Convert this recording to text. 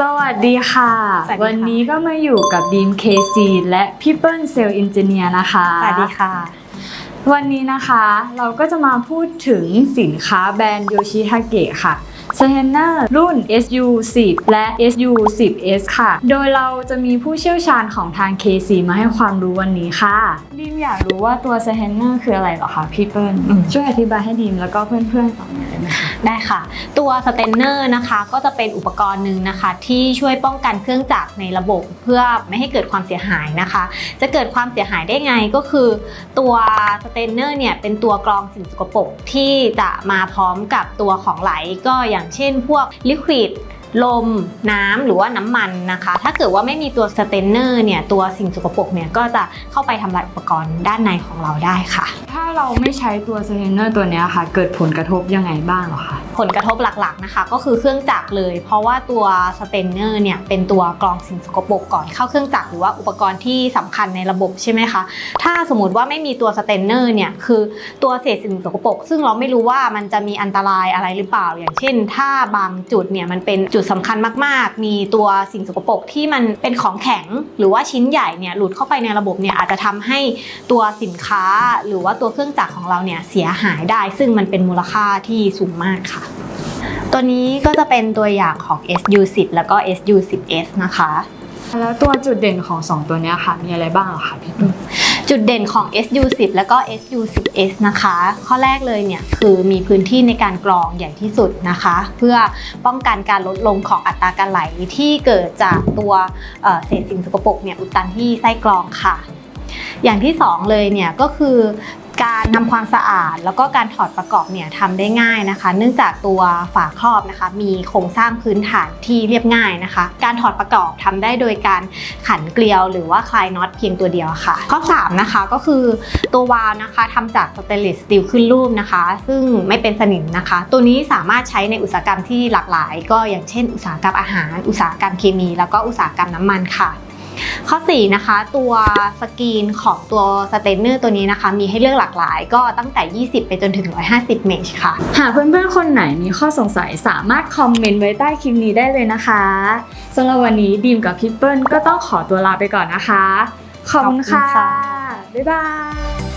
สวัสดีค่ะ สวัสดีค่ะ วันนี้ก็มาอยู่กับดีมเคซีและพี่เปิ้ลเซลล์อินจิเนียร์นะคะ สวัสดีค่ะ วันนี้นะคะเราก็จะมาพูดถึงสินค้าแบรนด์โยชิทาเกะค่ะ s h a n e r รุ่น SU10 และ SU10S ค่ะ โดยเราจะมีผู้เชี่ยวชาญของทาง KC มาให้ความรู้วันนี้ค่ะ ดีมอยากรู้ว่าตัว s h a n e r คืออะไรเหรอคะพี่เปิ้ลอืมช่วยอธิบายให้ดีมแล้วก็เพื่อนๆฟังหน่อย ได้ไหมคะได้ค่ะ ตัวสเตนเนอร์นะคะก็จะเป็นอุปกรณ์หนึ่งนะคะ ที่ช่วยป้องกันเครื่องจักรในระบบเพื่อไม่ให้เกิดความเสียหายนะคะ จะเกิดความเสียหายได้ไงก็คือ ตัวสเตนเนอร์เนี่ยเป็นตัวกรองสิ่งสกปรกที่จะมาพร้อมกับตัวของไหลก็อย่างเช่น พวกลิควิด ลมน้ำหรือว่าน้ำมันนะคะ ถ้าเกิดว่าไม่มีตัวสเตนเนอร์เนี่ยตัวสิ่งสกปรกเนี่ยก็จะเข้าไปทำลายอุปกรณ์ด้านในของเราได้ค่ะ ถ้าเราไม่ใช้ตัว s h a n e r ตัวเนี้ยค่ะ เกิดผลกระทบยังไงบ้างเหรอคะผลกระทบหลักๆนะคะ ก็คือเครื่องจักรเลย เพราะว่าตัวสเตนเนอร์เนี่ยเป็นตัวกรองสิ่งสกปรกก่อนเข้าเครื่องจักรหรือว่าอุปกรณ์ที่สำคัญในระบบใช่ไหมคะถ้าสมมติว่าไม่มีตัวสเตนเนอร์เนี่ยคือตัวเศษสิ่งสกปรกซึ่งเราไม่รู้ว่ามันจะมีอันตรายอะไรหรือเปล่า อย่างเช่น ถ้าบางจุดเนี่ยมันเป็นจุดสำคัญมาก ๆ มีตัวสิ่งสกปรกที่มันเป็นของแข็งหรือว่าชิ้นใหญ่เนี่ยหลุดเข้าไปในระบบเนี่ยอาจจะทำให้ตัวสินค้าหรือว่าตัวเครื่องจักรของเราเนี่ยเสียหายได้ ซึ่งมันเป็นมูลค่าที่สูงมากค่ะ ตัวนี้ก็จะเป็นตัวอย่างของ SU10 แล้วก็ SU10S นะคะ แล้วตัวจุดเด่นของ 2 ตัวนี้ค่ะ มีอะไรบ้างหรอคะพี่เปิ้ จุดเด่นของ SU10 แล้วก็ SU10S นะคะ ข้อแรกเลยเนี่ยคือมีพื้นที่ในการกรองใหญ่ที่สุดนะคะ เพื่อป้องกันการลดลงของอัตราการไหลที่เกิดจากตัวเอ่อเศษสิ่งสกปรกเนี่ยอุดตันที่ไส้กรองค่ะอย่างที่สองเลยเนี่ยก็คือ การทำความสะอาด แล้วก็การถอดประกอบเนี่ยทำได้ง่ายนะคะ เนื่องจากตัวฝาครอบนะคะ มีโครงสร้างพื้นฐานที่เรียบง่ายนะคะ การถอดประกอบทำได้โดยการขันเกลียวหรือว่าคลายน็อตเพียงตัวเดียวค่ะ ข้อ 3 นะคะก็คือตัววาล์วนะคะทำจากสเตนเลสสตีลขึ้นรูปนะคะ ซึ่งไม่เป็นสนิมนะคะ ตัวนี้สามารถใช้ในอุตสาหกรรมที่หลากหลาย ก็อย่างเช่น อุตสาหกรรมอาหาร อุตสาหกรรมเคมี แล้วก็อุตสาหกรรมน้ำมันค่ะ ข้อ4นะคะตัวสกรีนของตัวสเตนเนอร์ตัวนี้นะคะ มีให้เลือกหลากหลาย ก็ตั้งแต่ 20 ไปจนถึง 150 เมชค่ะ หากเพื่อนๆ คนไหนมีข้อสงสัยสามารถคอมเมนต์ไว้ใต้คลิปนี้ได้เลยนะคะสำหรับวันนี้ดีมกับพี่เปิ้ลก็ต้องขอตัวลาไปก่อนนะคะ ขอบคุณค่ะขอบคุณค่ะบ๊ายบาย